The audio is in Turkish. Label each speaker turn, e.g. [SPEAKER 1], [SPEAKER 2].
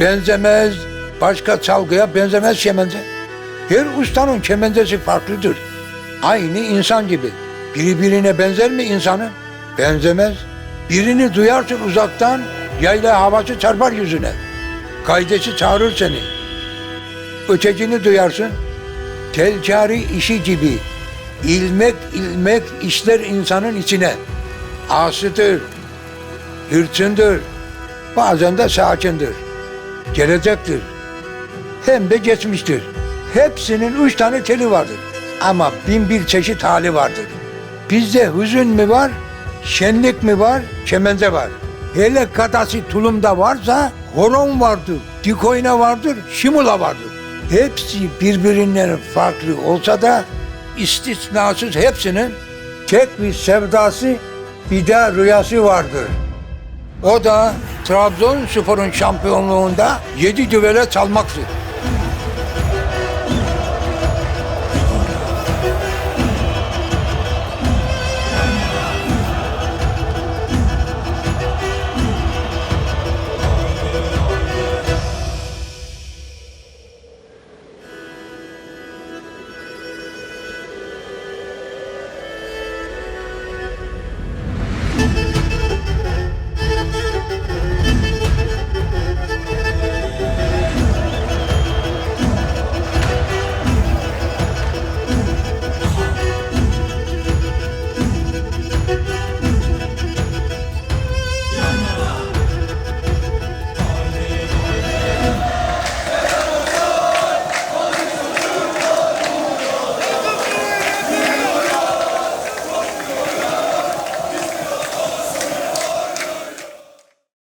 [SPEAKER 1] benzemez, başka çalgıya benzemez kemençe. Her ustanın kemencesi farklıdır. Aynı insan gibi. Biri birine benzer mi insanın? Benzemez. Birini duyarsın uzaktan, yayla havası çarpar yüzüne. Kaydesi çağırır seni. Ötekini duyarsın, telkari işi gibi ilmek ilmek işler insanın içine. Asıdır, hırçındır, bazen de sakindir, gelecektir, hem de geçmiştir. Hepsinin üç tane teli vardır ama bin bir çeşit hali vardır. Bizde hüzün mü var, şenlik mi var, kemence var. Hele kadası tulumda varsa horon vardır, dikoyna vardır, şimula vardır. Hepsi birbirinden farklı olsa da istisnasız hepsinin tek bir sevdası bir de rüyası vardır. O da Trabzonspor'un şampiyonluğunda 7 düvele çalmaktı.